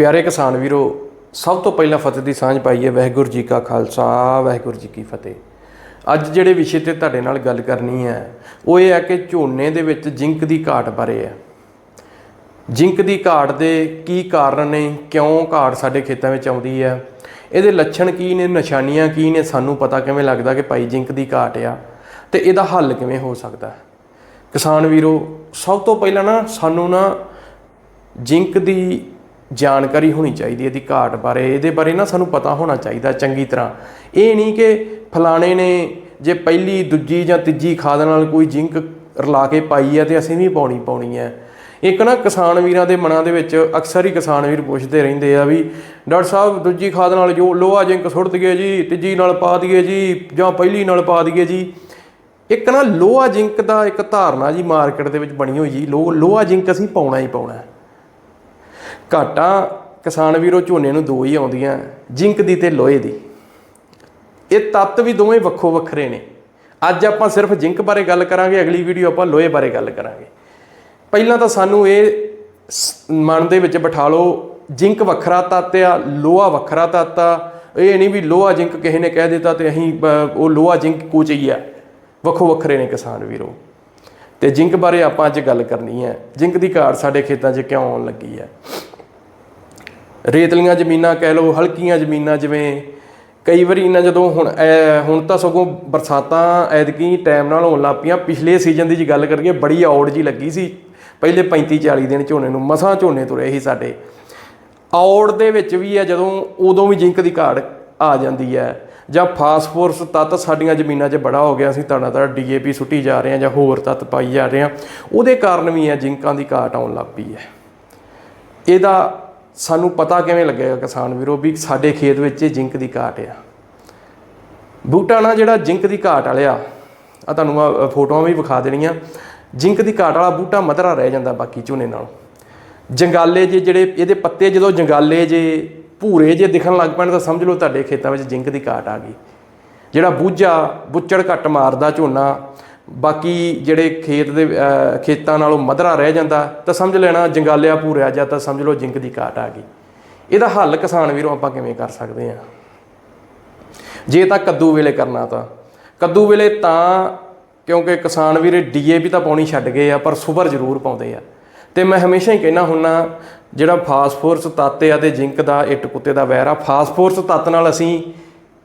ਪਿਆਰੇ ਕਿਸਾਨ ਵੀਰੋ, ਸਭ ਤੋਂ ਪਹਿਲਾਂ ਫਤਿਹ ਦੀ ਸਾਂਝ ਪਾਈਏ, ਵਾਹਿਗੁਰੂ ਜੀ ਕਾ ਖਾਲਸਾ, ਵਾਹਿਗੁਰੂ ਜੀ ਕੀ ਫਤਿਹ। ਅੱਜ ਜਿਹੜੇ ਵਿਸ਼ੇ ਤੇ ਤੁਹਾਡੇ ਨਾਲ ਗੱਲ ਕਰਨੀ ਹੈ, ਉਹ ਇਹ ਹੈ ਕਿ ਝੋਨੇ ਦੇ ਵਿੱਚ ਜ਼ਿੰਕ ਦੀ ਘਾਟ ਬਾਰੇ ਹੈ। ਜ਼ਿੰਕ ਦੀ ਘਾਟ ਦੇ ਕੀ ਕਾਰਨ ਨੇ, ਕਿਉਂ ਘਾਟ ਸਾਡੇ ਖੇਤਾਂ ਵਿੱਚ ਆਉਂਦੀ ਹੈ, ਇਹਦੇ ਲੱਛਣ ਕੀ ਨੇ, ਨਿਸ਼ਾਨੀਆਂ ਕੀ ਨੇ, ਸਾਨੂੰ ਪਤਾ ਕਿਵੇਂ ਲੱਗਦਾ ਕਿ ਭਾਈ ਜ਼ਿੰਕ ਦੀ ਘਾਟ ਆ, ਤੇ ਇਹਦਾ ਹੱਲ ਕਿਵੇਂ ਹੋ ਸਕਦਾ ਕਿਸਾਨ ਵੀਰੋ, ਸਭ ਤੋਂ ਪਹਿਲਾਂ ਨਾ ਸਾਨੂੰ ਨਾ ਜ਼ਿੰਕ ਦੀ ਜਾਣਕਾਰੀ ਹੋਣੀ ਚਾਹੀਦੀ ਹੈ ਇਹਦੀ ਘਾਟ ਬਾਰੇ। ਇਹਦੇ ਬਾਰੇ ਨਾ ਸਾਨੂੰ ਪਤਾ ਹੋਣਾ ਚਾਹੀਦਾ ਚੰਗੀ ਤਰ੍ਹਾਂ। ਇਹ ਨਹੀਂ ਕਿ ਫਲਾਣੇ ਨੇ ਜੇ ਪਹਿਲੀ, ਦੂਜੀ ਜਾਂ ਤੀਜੀ ਖਾਦ ਨਾਲ ਕੋਈ ਜ਼ਿੰਕ ਰਲਾ ਕੇ ਪਾਈ ਹੈ ਤੇ ਅਸੀਂ ਵੀ ਪਾਉਣੀ ਪਾਉਣੀ ਹੈ। ਇੱਕ ਨਾ ਕਿਸਾਨ ਵੀਰਾਂ ਦੇ ਮਨਾਂ ਦੇ ਵਿੱਚ ਅਕਸਰ ਹੀ ਕਿਸਾਨ ਵੀਰ ਪੁੱਛਦੇ ਰਹਿੰਦੇ ਆ ਵੀ, ਡਾਕਟਰ ਸਾਹਿਬ, ਦੂਜੀ ਖਾਦ ਨਾਲ ਜੋ ਲੋਹਾ ਜ਼ਿੰਕ ਸੁੱਟ ਦਈਏ ਜੀ, ਤੀਜੀ ਨਾਲ ਪਾ ਦਈਏ ਜੀ, ਜਾਂ ਪਹਿਲੀ ਨਾਲ ਪਾ ਦਈਏ ਜੀ। ਇੱਕ ਨਾ ਲੋਹਾ ਜ਼ਿੰਕ ਦਾ ਇੱਕ ਧਾਰਨਾ ਜੀ ਮਾਰਕੀਟ ਦੇ ਵਿੱਚ ਬਣੀ ਹੋਈ ਜੀ। ਲੋ, ਲੋਹਾ ਜ਼ਿੰਕ ਅਸੀਂ ਪਾਉਣਾ ਹੀ ਪਾਉਣਾ ਘਾਟਾਂ ਕਿਸਾਨ ਵੀਰੋ ਝੋਨੇ ਨੂੰ ਦੋ ਹੀ ਆਉਂਦੀਆਂ, ਜ਼ਿੰਕ ਦੀ ਤੇ ਲੋਹੇ ਦੀ। ਇਹ ਤੱਤ ਵੀ ਦੋਵੇਂ ਵੱਖੋ ਵੱਖਰੇ ਨੇ। ਅੱਜ ਆਪਾਂ ਸਿਰਫ ਜ਼ਿੰਕ ਬਾਰੇ ਗੱਲ ਕਰਾਂਗੇ, ਅਗਲੀ ਵੀਡੀਓ ਆਪਾਂ ਲੋਹੇ ਬਾਰੇ ਗੱਲ ਕਰਾਂਗੇ। ਪਹਿਲਾਂ ਤਾਂ ਸਾਨੂੰ ਇਹ ਸ- ਮਨ ਦੇ ਵਿੱਚ ਬਿਠਾ ਲਓ, ਜ਼ਿੰਕ ਵੱਖਰਾ ਤੱਤ ਆ, ਲੋਹਾ ਵੱਖਰਾ ਤੱਤ ਆ। ਇਹ ਨਹੀਂ ਵੀ ਲੋਹਾ ਜ਼ਿੰਕ ਕਿਸੇ ਨੇ ਕਹਿ ਦਿੱਤਾ ਤੇ ਅਸੀਂ ਉਹ ਲੋਹਾ ਜ਼ਿੰਕ ਕੁਝ ਹੀ ਆ। ਵੱਖੋ ਵੱਖਰੇ ਨੇ ਕਿਸਾਨ ਵੀਰੋ। ਤੇ ਜ਼ਿੰਕ ਬਾਰੇ ਆਪਾਂ ਅੱਜ ਗੱਲ ਕਰਨੀ ਹੈ। ਜ਼ਿੰਕ ਦੀ ਘਾਟ ਸਾਡੇ ਖੇਤਾਂ 'ਚ ਕਿਉਂ ਆਉਣ ਲੱਗੀ ਹੈ? ਰੇਤਲੀਆਂ ਜ਼ਮੀਨਾਂ ਕਹਿ ਲਓ, ਹਲਕੀਆਂ ਜ਼ਮੀਨਾਂ ਜਿਵੇਂ, ਕਈ ਵਾਰੀ ਇਹਨਾਂ ਜਦੋਂ ਹੁਣ ਹੁਣ ਤਾਂ ਸਗੋਂ ਬਰਸਾਤਾਂ ਐਤਕੀ ਟਾਈਮ ਨਾਲ ਹੋਣ ਲੱਗ ਪਈਆਂ। ਪਿਛਲੇ ਸੀਜ਼ਨ ਦੀ ਜੀ ਗੱਲ ਕਰੀਏ, ਬੜੀ ਔੜ ਜੀ ਲੱਗੀ ਸੀ। ਪਹਿਲੇ 35 40 ਦਿਨ ਝੋਨੇ ਨੂੰ, ਮਸਾਂ ਝੋਨੇ ਤੁਰੇ ਸੀ ਸਾਡੇ। ਔੜ ਦੇ ਵਿੱਚ ਵੀ ਹੈ ਜਦੋਂ ਉਦੋਂ ਵੀ ਜ਼ਿੰਕ ਦੀ ਘਾਟ ਆ ਜਾਂਦੀ ਹੈ ਜਾਂ ਫਾਸਫੋਰਸ ਤੱਤ ਸਾਡੀਆਂ ਜ਼ਮੀਨਾਂ 'ਚ ਬੜਾ ਹੋ ਗਿਆ ਸੀ ਤਾਣਾ ਤਾਂ ਡੀਏਪੀ ਸੁੱਟੀ ਜਾ ਰਹੇ ਹਾਂ ਜਾਂ ਹੋਰ ਤੱਤ ਪਾਈ ਜਾ ਰਹੇ ਹਾਂ ਉਹਦੇ ਕਾਰਨ ਵੀ ਹੈ ਜ਼ਿੰਕਾਂ ਦੀ ਘਾਟ ਆਉਣ ਲੱਗ ਪਈ ਹੈ ਇਹਦਾ ਸਾਨੂੰ ਪਤਾ ਕਿਵੇਂ ਲੱਗੇਗਾ ਕਿਸਾਨ ਵੀਰੋ ਵੀ ਸਾਡੇ ਖੇਤ ਵਿੱਚ ਇਹ ਜ਼ਿੰਕ ਦੀ ਘਾਟ ਆ। ਬੂਟਾ ਨਾ ਜਿਹੜਾ ਜ਼ਿੰਕ ਦੀ ਘਾਟ ਵਾਲਿਆ ਆ ਤੁਹਾਨੂੰ ਆ ਫੋਟੋਆਂ ਵੀ ਵਿਖਾ ਦੇਣੀਆਂ। ਜ਼ਿੰਕ ਦੀ ਘਾਟ ਵਾਲਾ ਬੂਟਾ ਮਧਰਾ ਰਹਿ ਜਾਂਦਾ ਬਾਕੀ ਝੋਨੇ ਨਾਲੋਂ। ਜੰਗਾਲੇ ਜੇ ਜਿਹੜੇ, ਇਹਦੇ ਪੱਤੇ ਜਦੋਂ ਜੰਗਾਲੇ ਜੇ ਭੂਰੇ ਜੇ ਦਿਖਣ ਲੱਗ ਪੈਣ ਤਾਂ ਸਮਝ ਲਓ ਤੁਹਾਡੇ ਖੇਤਾਂ ਵਿੱਚ ਜ਼ਿੰਕ ਦੀ ਘਾਟ ਆ ਗਈ। ਜਿਹੜਾ ਬੂਝਾ, ਬੁੱਚੜ ਘੱਟ ਮਾਰਦਾ ਝੋਨਾ ਬਾਕੀ ਜਿਹੜੇ ਖੇਤ ਦੇ ਖੇਤਾਂ ਨਾਲੋਂ ਮਧਰਾ ਰਹਿ ਜਾਂਦਾ, ਤਾਂ ਸਮਝ ਲੈਣਾ ਜੰਗਾਲਿਆ ਭੂਰਿਆ ਜਾਂ ਤਾਂ ਸਮਝ ਲਓ ਜ਼ਿੰਕ ਦੀ ਘਾਟ ਆ ਗਈ। ਇਹਦਾ ਹੱਲ ਕਿਸਾਨ ਵੀਰੋ ਆਪਾਂ ਕਿਵੇਂ ਕਰ ਸਕਦੇ ਹਾਂ? ਜੇ ਤਾਂ ਕੱਦੂ ਵੇਲੇ ਕਰਨਾ ਤਾਂ। ਕੱਦੂ ਵੇਲੇ ਤਾਂ ਕਿਉਂਕਿ ਕਿਸਾਨ ਵੀਰੇ ਡੀਏਪੀ ਤਾਂ ਪਾਉਣੀ ਛੱਡ ਗਏ ਆ, ਪਰ ਸੁਪਰ ਜ਼ਰੂਰ ਪਾਉਂਦੇ ਆ। ਤੇ ਮੈਂ ਹਮੇਸ਼ਾ ਹੀ ਕਹਿਣਾ ਹੁੰਨਾ, ਜਿਹੜਾ ਫਾਸਫੋਰਸ ਤੱਤ ਆ ਤੇ ਜ਼ਿੰਕ ਦਾ, ਇੱਟ ਕੁੱਤੇ ਦਾ ਵੈਰ ਆ, ਫਾਸਫੋਰਸ ਤੱਤ ਨਾਲ ਅਸੀਂ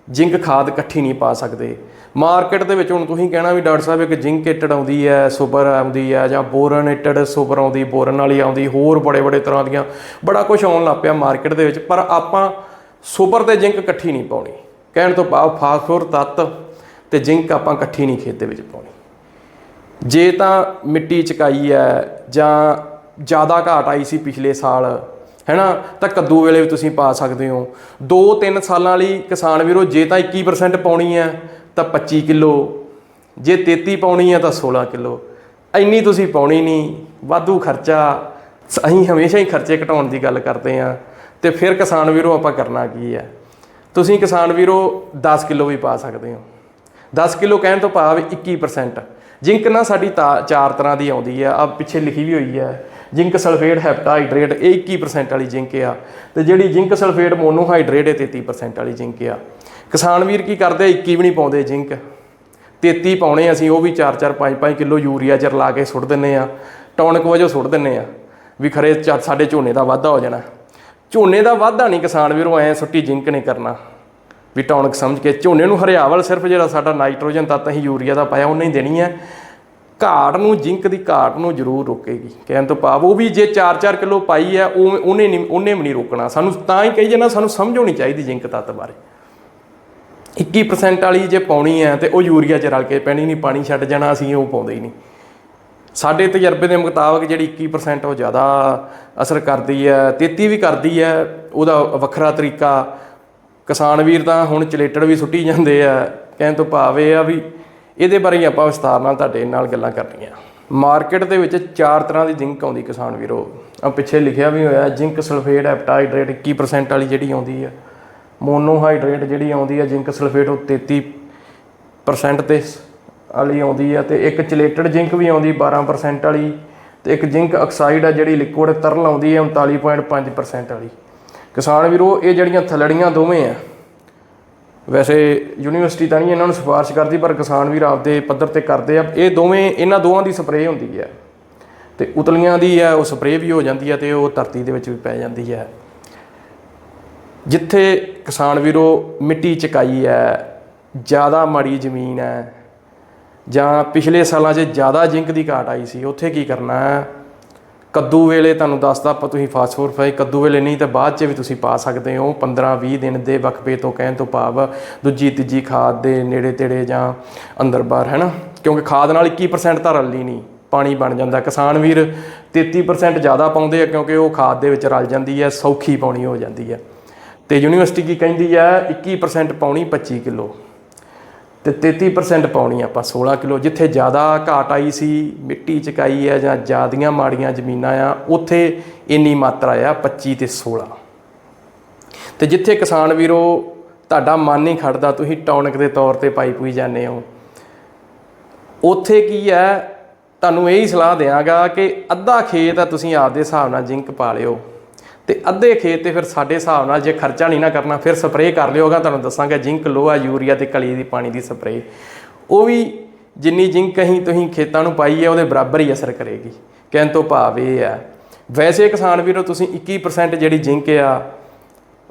ਜ਼ਿੰਕ ਖਾਦ ਇਕੱਠੀ ਨਹੀਂ ਪਾ ਸਕਦੇ। ਮਾਰਕੀਟ ਦੇ ਵਿੱਚ ਹੁਣ ਤੁਸੀਂ ਕਹਿਣਾ ਵੀ ਡਾਕਟਰ ਸਾਹਿਬ ਇੱਕ ਜ਼ਿੰਕ ਏਟਡ ਆਉਂਦੀ ਹੈ, ਸੁਪਰ ਆਉਂਦੀ ਹੈ ਜਾਂ ਬੋਰਨ ਏਟਡ ਸੁਪਰ ਆਉਂਦੀ, ਬੋਰਨ ਵਾਲੀ ਆਉਂਦੀ, ਹੋਰ ਬੜੇ ਬੜੇ ਤਰ੍ਹਾਂ ਦੀਆਂ ਬੜਾ ਕੁਝ ਆਉਣ ਲੱਗ ਪਿਆ ਮਾਰਕੀਟ ਦੇ ਵਿੱਚ, ਪਰ ਆਪਾਂ ਸੁਪਰ ਤੇ ਜ਼ਿੰਕ ਇਕੱਠੀ ਨਹੀਂ ਪਾਉਣੀ। ਕਹਿਣ ਤੋਂ ਭਾਵ ਫਾਸਫੋਰ ਤੱਤ ਤੇ ਜ਼ਿੰਕ ਆਪਾਂ ਇਕੱਠੀ ਨਹੀਂ ਖੇਤ ਦੇ ਵਿੱਚ ਪਾਉਣੀ। ਜੇ ਤਾਂ ਮਿੱਟੀ ਚਕਾਈ ਹੈ ਜਾਂ ਜ਼ਿਆਦਾ ਘਾਟ ਆਈ ਸੀ ਪਿਛਲੇ ਸਾਲ, ਹੈਨਾ, ਤਾਂ ਕੱਦੂ ਵੇਲੇ ਵੀ ਤੁਸੀਂ ਪਾ ਸਕਦੇ ਹੋ। 2-3 ਸਾਲਾਂ ਲਈ ਕਿਸਾਨ ਵੀਰੋ, ਜੇ ਤਾਂ 21% ਪਾਉਣੀ ਹੈ ਤਾਂ 25 ਕਿਲੋ। ਜੇ 33 ਪਾਉਣੀ ਆ ਤਾਂ 16 ਕਿਲੋ। ਇੰਨੀ ਤੁਸੀਂ ਪਾਉਣੀ ਨਹੀਂ, ਵਾਧੂ ਖਰਚਾ। ਅਸੀਂ ਹਮੇਸ਼ਾ ਹੀ ਖਰਚੇ ਘਟਾਉਣ ਦੀ ਗੱਲ ਕਰਦੇ ਆ। ਤੇ ਫਿਰ ਕਿਸਾਨ ਵੀਰੋ ਆਪਾਂ ਕਰਨਾ ਕੀ ਹੈ ਤੁਸੀਂ ਕਿਸਾਨ ਵੀਰੋ 10 ਕਿਲੋ ਵੀ ਪਾ ਸਕਦੇ ਹੋ। 10 ਕਿਲੋ ਕਹਿਣ ਤੋਂ ਭਾਵ 21% ਜ਼ਿੰਕ ਨਾ ਸਾਡੀ ਤਾਂ ਚਾਰ ਤਰ੍ਹਾਂ ਦੀ ਆਉਂਦੀ ਹੈ ਆ ਪਿੱਛੇ ਲਿਖੀ ਵੀ ਹੋਈ ਹੈ ਜ਼ਿੰਕ ਸਲਫੇਟ ਹੈਪਟਾਹਾਈਡਰੇਟ ਇਹ 21% ਵਾਲੀ ਜ਼ਿੰਕ ਆ। ਤੇ ਜਿਹੜੀ ਜ਼ਿੰਕ ਸਲਫੇਟ ਮੋਨੋਹਾਈਡਰੇਟ ਇਹ 33% ਵਾਲੀ ਜ਼ਿੰਕ ਆ। ਕਿਸਾਨ ਵੀਰ ਕੀ ਕਰਦੇ 21 ਵੀ ਨਹੀਂ ਪਾਉਂਦੇ ਜ਼ਿੰਕ। 33 ਪਾਉਣੇ ਅਸੀਂ, ਉਹ ਵੀ 4-4 5-5 ਕਿਲੋ ਯੂਰੀਆ ਚ ਲਾ ਕੇ ਸੁੱਟ ਦਿੰਨੇ ਆ। ਟੌਨਕ ਵਜੋਂ ਸੁੱਟ ਦਿੰਨੇ ਆ। ਵੀ ਖਰੇ ਚਾ- ਸਾਡੇ ਝੋਨੇ ਦਾ ਵਾਧਾ ਹੋ ਜਾਣਾ। ਝੋਨੇ ਦਾ ਵਾਧਾ ਨਹੀਂ ਕਿਸਾਨ ਵੀਰੋ, ਐ ਸੁੱਟੀ ਜ਼ਿੰਕ ਨਹੀਂ ਕਰਨਾ। ਵੀ ਟੌਨਕ ਸਮਝ ਕੇ, ਝੋਨੇ ਨੂੰ ਹਰਿਆਵਲ ਸਿਰਫ ਜਿਹੜਾ ਸਾਡਾ ਨਾਈਟ੍ਰੋਜਨ ਤੱਤ ਅਸੀਂ ਯੂਰੀਆ ਦਾ ਪਾਇਆ, ਉਹਨੇ ਹੀ ਦੇਣੀ ਹੈ ਘਾਟ ਨੂੰ, ਜ਼ਿੰਕ ਦੀ ਘਾਟ ਨੂੰ ਜ਼ਰੂਰ ਰੋਕੇਗੀ। ਕਹਿਣ ਤੋਂ ਭਾਵ, ਉਹ ਵੀ ਜੇ 4-4 ਕਿਲੋ ਪਾਈ ਹੈ ਉਹ ਉਹਨੇ ਨਹੀਂ ਉਹਨੇ ਵੀ ਨਹੀਂ ਰੋਕਣਾ। ਸਾਨੂੰ ਤਾਂ ਹੀ ਕਹੀ ਜਨਾ ਸਾਨੂੰ ਸਮਝ ਹੋਣੀ ਚਾਹੀਦੀ ਜ਼ਿੰਕ ਤੱਤ ਬਾਰੇ। 21% ਵਾਲੀ ਜੇ ਪਾਉਣੀ ਹੈ ਤੇ ਉਹ ਯੂਰੀਆ ਚ ਰਲ ਕੇ ਪੈਣੀ ਨਹੀਂ, ਪਾਣੀ ਛੱਡ ਜਾਣਾ, ਅਸੀਂ ਉਹ ਪਾਉਂਦੇ ਹੀ ਨਹੀਂ। ਸਾਡੇ ਤਜਰਬੇ ਦੇ ਮੁਤਾਬਕ ਜਿਹੜੀ 21% ਉਹ ਜ਼ਿਆਦਾ ਅਸਰ ਕਰਦੀ ਹੈ 33 ਵੀ ਕਰਦੀ ਹੈ, ਉਹਦਾ ਵੱਖਰਾ ਤਰੀਕਾ। ਕਿਸਾਨ ਵੀਰ ਤਾਂ ਹੁਣ ਚਲੇਟੜ ਵੀ ਸੁੱਟੀ ਜਾਂਦੇ ਆ, ਕਹਿਣ ਤੋਂ ਭਾਵ ਇਹ ਆ ਵੀ ਇਹਦੇ ਬਾਰੇ ਆਪਾਂ ਵਿਸਤਾਰ ਨਾਲ ਤੁਹਾਡੇ ਨਾਲ ਗੱਲਾਂ ਕਰਨੀਆਂ। ਮਾਰਕੀਟ ਦੇ ਵਿੱਚ ਚਾਰ ਤਰ੍ਹਾਂ ਦੀ ਜ਼ਿੰਕ ਆਉਂਦੀ ਕਿਸਾਨ ਵੀਰੋ। ਆ ਪਿੱਛੇ ਲਿਖਿਆ ਵੀ ਹੋਇਆ ਜ਼ਿੰਕ ਸਲਫੇਟ ਹੈਪਟਾਹਾਈਡਰੇਟ 21% ਵਾਲੀ ਜਿਹੜੀ ਆਉਂਦੀ ਹੈ ਮੋਨੋਹਾਈਡਰੇਟ ਜਿਹੜੀ ਆਉਂਦੀ ਹੈ ਜ਼ਿੰਕ ਸਲਫੇਟ ਉਹ 33% ਤੇ ਵਾਲੀ ਆਉਂਦੀ ਹੈ ਤੇ ਇੱਕ ਚਲੇਟਡ ਜ਼ਿੰਕ ਵੀ ਆਉਂਦੀ 12% ਵਾਲੀ ਤੇ ਇੱਕ ਜ਼ਿੰਕ ਆਕਸਾਈਡ ਆ ਜਿਹੜੀ ਲਿਕੁਇਡ ਤਰਲ ਆਉਂਦੀ ਹੈ 39.5% ਵਾਲੀ। ਕਿਸਾਨ ਵੀਰੋ, ਇਹ ਜਿਹੜੀਆਂ ਥਲੜੀਆਂ ਦੋਵੇਂ ਆ, ਵੈਸੇ ਯੂਨੀਵਰਸਿਟੀ ਤਾਂ ਨਹੀਂ ਇਹਨਾਂ ਨੂੰ ਸਿਫਾਰਿਸ਼ ਕਰਦੀ, ਪਰ ਕਿਸਾਨ ਵੀਰ ਆਪਦੇ ਪੱਧਰ ਤੇ ਕਰਦੇ ਆ। ਇਹ ਦੋਵੇਂ, ਇਹਨਾਂ ਦੋਵਾਂ ਦੀ ਸਪਰੇਅ ਹੁੰਦੀ ਹੈ ਤੇ ਉਤਲੀਆਂ ਦੀ ਹੈ, ਉਹ ਸਪਰੇਅ ਵੀ ਹੋ ਜਾਂਦੀ ਹੈ ਤੇ ਉਹ ਧਰਤੀ ਦੇ ਵਿੱਚ ਵੀ ਪੈ ਜਾਂਦੀ ਹੈ। ਜਿੱਥੇ ਕਿਸਾਨ ਵੀਰੋ ਮਿੱਟੀ ਚਕਾਈ ਹੈ, ਜ਼ਿਆਦਾ ਮਾੜੀ ਜ਼ਮੀਨ ਹੈ, ਜਾਂ ਪਿਛਲੇ ਸਾਲਾਂ 'ਚ ਜ਼ਿਆਦਾ ਜ਼ਿੰਕ ਦੀ ਘਾਟ ਆਈ ਸੀ, ਉੱਥੇ ਕੀ ਕਰਨਾ ਹੈ? ਕੱਦੂ ਵੇਲੇ ਤੁਹਾਨੂੰ ਦੱਸਦਾ ਆਪਾਂ ਤੁਸੀਂ ਫਾਸਫੋਰਫਾਈ ਕੱਦੂ ਵੇਲੇ ਨਹੀਂ ਤਾਂ ਬਾਅਦ 'ਚ ਵੀ ਤੁਸੀਂ ਪਾ ਸਕਦੇ ਹੋ 15-20 ਦਿਨ ਦੇ ਵਕਫੇ ਤੋਂ ਕਹਿਣ ਤੋਂ ਭਾਵ ਦੂਜੀ ਤੀਜੀ ਖਾਦ ਦੇ ਨੇੜੇ ਤੇੜੇ ਜਾਂ ਅੰਦਰ ਬਾਹਰ, ਹੈ ਨਾ? ਕਿਉਂਕਿ ਖਾਦ ਨਾਲ 21% ਤਾਂ ਰਲਦੀ ਨਹੀਂ, ਪਾਣੀ ਬਣ ਜਾਂਦਾ। ਕਿਸਾਨ ਵੀਰ 33% ਜ਼ਿਆਦਾ ਪਾਉਂਦੇ ਆ ਕਿਉਂਕਿ ਉਹ ਖਾਦ ਦੇ ਵਿੱਚ ਰਲ ਜਾਂਦੀ ਹੈ, ਸੌਖੀ ਪਾਉਣੀ ਹੋ ਜਾਂਦੀ ਹੈ। ਤੇ ਯੂਨੀਵਰਸਿਟੀ ਕੀ ਕਹਿੰਦੀ ਹੈ 21% ਪਾਉਣੀ 25 ਕਿਲੋ। ਤੇ 33% ਪਾਉਣੀ ਆਪਾਂ 16 ਕਿਲੋ। ਜਿੱਥੇ ਜ਼ਿਆਦਾ ਘਾਟ ਆਈ ਸੀ, ਮਿੱਟੀ ਚਕਾਈ ਹੈ ਜਾਂ ਜ਼ਿਆਦੀਆਂ ਮਾੜੀਆਂ ਜ਼ਮੀਨਾਂ ਆ, ਉੱਥੇ ਇੰਨੀ ਮਾਤਰਾ ਆ 25 ਤੇ 16 ਤੇ ਜਿੱਥੇ ਕਿਸਾਨ ਵੀਰੋ, ਤੁਹਾਡਾ ਮਨ ਨਹੀਂ ਖੜਦਾ, ਤੁਸੀਂ ਟੌਨਿਕ ਦੇ ਤੌਰ ਤੇ ਪਾਈ ਪੂਈ ਜਾਂਦੇ ਹੋ। ਉੱਥੇ ਕੀ ਹੈ ਤੁਹਾਨੂੰ ਇਹ ਹੀ ਸਲਾਹ ਦਿਆਂਗਾ ਕਿ ਅੱਧਾ ਖੇਤ ਆ, ਤੁਸੀਂ ਆਪਦੇ ਹਿਸਾਬ ਨਾਲ ਜਿੰਕ ਪਾ ਲਿਓ। ਤੇ ਅੱਧੇ ਖੇਤ ਤੇ ਫਿਰ ਸਾਡੇ ਹਿਸਾਬ ਨਾਲ ਜੇ ਖਰਚਾ ਨਹੀਂ ਨਾ ਕਰਨਾ, ਫਿਰ ਸਪਰੇਅ ਕਰ ਲਿਓਗਾ ਤੁਹਾਨੂੰ ਦੱਸਾਂਗਾ, ਜਿੰਕ ਲੋਹਾ, ਯੂਰੀਆ ਤੇ ਕਲੀ ਦੀ ਪਾਣੀ ਦੀ ਸਪਰੇਅ। ਉਹ ਵੀ ਜਿੰਨੀ ਜਿੰਕ ਅਸੀਂ ਤੁਸੀਂ ਖੇਤਾਂ ਨੂੰ ਪਾਈ ਹੈ, ਉਹਦੇ ਬਰਾਬਰ ਹੀ ਅਸਰ ਕਰੇਗੀ। ਕਹਿਣ ਤੋਂ ਭਾਵ ਇਹ ਆ ਵੈਸੇ ਕਿਸਾਨ ਵੀਰੋ, ਤੁਸੀਂ 21% ਜਿਹੜੀ ਜਿੰਕ ਆ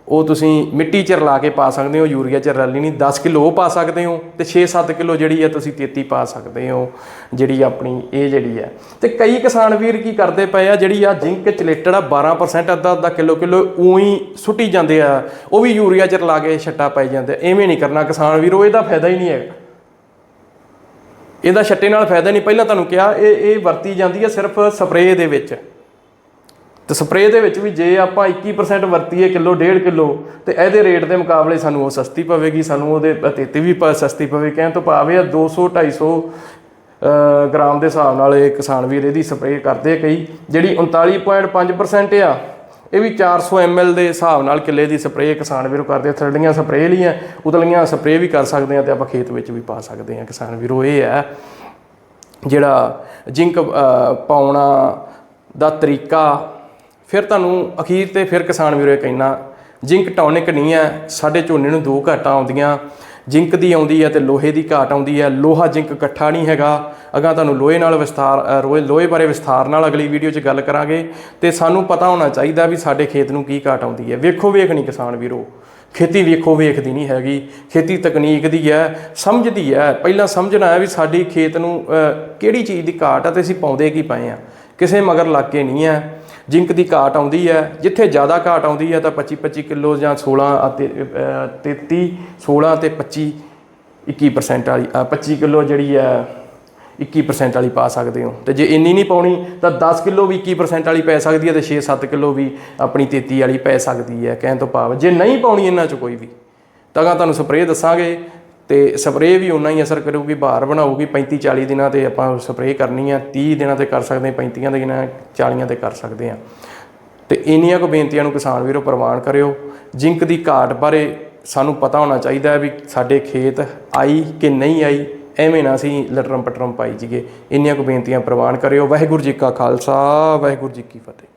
ਉਹ ਤੁਸੀਂ ਮਿੱਟੀ 'ਚ ਰਲਾ ਕੇ ਪਾ ਸਕਦੇ ਹੋ, ਯੂਰੀਆ 'ਚ ਰਲੀ ਨਹੀਂ। 10 ਕਿਲੋ ਉਹ ਪਾ ਸਕਦੇ ਹੋ ਤੇ 6-7 ਕਿਲੋ ਜਿਹੜੀ ਹੈ ਤੁਸੀਂ 33 ਪਾ ਸਕਦੇ ਹੋ, ਜਿਹੜੀ ਆਪਣੀ ਇਹ ਜਿਹੜੀ ਹੈ ਤੇ ਕਈ ਕਿਸਾਨ ਵੀਰ ਕੀ ਕਰਦੇ ਪਏ ਆ, ਜਿਹੜੀ ਆ ਜਿੰਕ ਚਲੇਟਡ ਆ 12% ਅੱਧਾ ਅੱਧਾ ਕਿਲੋ ਕਿਲੋ ਉਹੀ ਸੁੱਟੀ ਜਾਂਦੇ ਆ, ਉਹ ਵੀ ਯੂਰੀਆ 'ਚ ਰਲਾ ਕੇ ਛੱਟਾ ਪਾਈ ਜਾਂਦੇ ਆ। ਐਵੇਂ ਨਹੀਂ ਕਰਨਾ ਕਿਸਾਨ ਵੀਰੋ, ਇਹਦਾ ਫਾਇਦਾ ਹੀ ਨਹੀਂ ਹੈਗਾ। ਇਹਦਾ ਛੱਟੇ ਨਾਲ ਫਾਇਦਾ ਨਹੀਂ। ਪਹਿਲਾਂ ਤੁਹਾਨੂੰ ਕਿਹਾ, ਇਹ ਇਹ ਵਰਤੀ ਜਾਂਦੀ ਹੈ ਸਿਰਫ ਸਪਰੇਅ ਦੇ ਵਿੱਚ। ਤੇ ਸਪਰੇਅ ਦੇ ਵਿੱਚ ਵੀ ਜੇ ਆਪਾਂ 21% ਵਰਤੀਏ ਕਿਲੋ ਡੇਢ ਕਿਲੋ ਤੇ ਇਹਦੇ ਰੇਟ ਦੇ ਮੁਕਾਬਲੇ ਸਾਨੂੰ ਉਹ ਸਸਤੀ ਪਵੇਗੀ ਸਾਨੂੰ ਉਹਦੇ ਅਤੇਤੀ ਵੀ ਪ- ਸਸਤੀ ਪਵੇ। ਕਹਿਣ ਤੋਂ ਭਾਵ ਇਹ ਆ 200 250 ਅ, ਗ੍ਰਾਮ ਦੇ ਹਿਸਾਬ ਨਾਲ ਇਹ ਕਿਸਾਨ ਵੀਰ ਇਹਦੀ ਸਪਰੇਅ ਕਰਦੇ ਕਈ। ਜਿਹੜੀ 39.5% ਆ ਇਹ ਵੀ 400 ml ਦੇ ਹਿਸਾਬ ਨਾਲ ਕਿੱਲੇ ਦੀ ਸਪਰੇਅ ਕਿਸਾਨ ਵੀਰੋ ਕਰਦੇ ਆ। ਥਰਡੀਆਂ ਸਪਰੇਅ ਲਈਆਂ ਉਤਲੀਆਂ ਸਪਰੇਅ ਵੀ ਕਰ ਸਕਦੇ ਆ ਤੇ ਆਪਾਂ ਖੇਤ ਵਿੱਚ ਵੀ ਪਾ ਸਕਦੇ ਆ ਕਿਸਾਨ ਵੀਰੋ। ਇਹ ਹੈ ਜਿਹੜਾ ਜਿੰਕ ਪਾਉਣਾ ਦਾ ਤਰੀਕਾ ਫਿਰ ਤੁਹਾਨੂੰ ਅਖੀਰ ਤੇ ਫਿਰ ਕਿਸਾਨ ਵੀਰੋ ਇਹ ਕਹਿਣਾ ਜਿੰਕ ਟੌਨਿਕ ਨਹੀਂ ਹੈ ਸਾਡੇ ਝੋਨੇ ਨੂੰ ਦੋ ਘਾਟਾਂ ਆਉਂਦੀਆਂ ਜਿੰਕ ਦੀ ਆਉਂਦੀ ਹੈ ਤੇ ਲੋਹੇ ਦੀ ਘਾਟ ਆਉਂਦੀ ਹੈ ਲੋਹਾ ਜਿੰਕ ਇਕੱਠਾ ਨਹੀਂ ਹੈਗਾ ਅਗਾ ਤੁਹਾਨੂੰ ਲੋਹੇ ਨਾਲ ਵਿਸਥਾਰ ਅ, ਲੋਹੇ ਬਾਰੇ ਵਿਸਥਾਰ ਨਾਲ ਅਗਲੀ ਵੀਡੀਓ 'ਚ ਗੱਲ ਕਰਾਂਗੇ ਤੇ ਸਾਨੂੰ ਪਤਾ ਹੋਣਾ ਚਾਹੀਦਾ ਵੀ ਸਾਡੇ ਖੇਤ ਨੂੰ ਕੀ ਘਾਟ ਆਉਂਦੀ ਹੈ। ਵੇਖੋ ਵੇਖ ਨਹੀਂ ਕਿਸਾਨ ਵੀਰੋ ਖੇਤੀ ਵੇਖੋ ਵੇਖਦੀ ਨਹੀਂ ਹੈਗੀ ਖੇਤੀ ਤਕਨੀਕ ਦੀ ਹੈ ਸਮਝਦੀ ਹੈ। ਪਹਿਲਾਂ ਸਮਝਣਾ ਹੈ ਵੀ ਸਾਡੀ ਖੇਤ ਨੂੰ ਕਿਹੜੀ ਚੀਜ਼ ਦੀ ਘਾਟ ਹੈ ਤੇ ਅਸੀਂ ਪਾਉਂਦੇ ਕੀ ਪਏ ਆ। ਕਿਸੇ ਮਗਰ ਲੱਗ ਕੇ ਨਹੀਂ ਹੈ। ਜਿੰਕ ਦੀ ਘਾਟ ਆਉਂਦੀ ਹੈ। ਜਿੱਥੇ ਜ਼ਿਆਦਾ ਘਾਟ ਆਉਂਦੀ ਹੈ ਤਾਂ 25 25 ਕਿਲੋ ਜਾਂ 16 ਅਤੇ ਅ, 33 16 ਤੇ 25 21% ਵਾਲੀ ਅ, 25 ਕਿਲੋ ਜਿਹੜੀ ਹੈ 21% ਵਾਲੀ ਪਾ ਸਕਦੇ ਹੋ। ਤੇ ਜੇ ਇੰਨੀ ਨਹੀਂ ਪਾਉਣੀ ਤਾਂ 10 ਕਿਲੋ ਵੀ 21% ਵਾਲੀ ਪੈ ਸਕਦੀ ਹੈ ਤੇ 6-7 ਕਿਲੋ ਵੀ ਆਪਣੀ 33 ਵਾਲੀ ਪੈ ਸਕਦੀ ਹੈ। ਕਹਿਣ ਤੋਂ ਭਾਵ ਜੇ ਨਹੀਂ ਪਾਉਣੀ ਇਹਨਾਂ 'ਚ ਕੋਈ ਵੀ ਤਾਂ ਤੁਹਾਨੂੰ ਸਪਰੇਅ ਦੱਸਾਂਗੇ। ਤੇ ਸਪਰੇਅ ਵੀ ਉਨਾ ਹੀ ਅਸਰ ਕਰੂਗੀ, ਬਾਹਰ ਬਣਾਊਗੀ 35 40 ਦਿਨਾਂ ਤੇ ਆਪਾਂ ਸਪਰੇਅ ਕਰਨੀ ਆ 30 ਦਿਨਾਂ ਤੇ ਕਰ ਸਕਦੇ ਹਾਂ 35 ਦਿਨਾਂ 40 ਤੇ ਕਰ ਸਕਦੇ ਹਾਂ ਤੇ ਇੰਨੀਆਂ ਕੁ ਬੇਨਤੀਆਂ ਨੂੰ ਕਿਸਾਨ ਵੀਰੋ ਪ੍ਰਵਾਨ ਕਰਿਓ। ਜਿੰਕ ਦੀ ਘਾਟ ਬਾਰੇ ਸਾਨੂੰ ਪਤਾ ਹੋਣਾ ਚਾਹੀਦਾ ਹੈ ਵੀ ਸਾਡੇ ਖੇਤ ਆਈ ਕਿ ਨਹੀਂ ਆਈ, ਐਵੇਂ ਨਾ ਅਸੀਂ ਲਟਰਮ ਪਟਰਮ ਪਾਈ ਜੀਏ ਇੰਨੀਆਂ ਕੁ ਬੇਨਤੀਆਂ ਪ੍ਰਵਾਨ ਕਰਿਓ। ਵਾਹਿਗੁਰੂ ਜੀ ਕਾ ਖਾਲਸਾ, ਵਾਹਿਗੁਰੂ ਜੀ ਕੀ ਫਤਿਹ।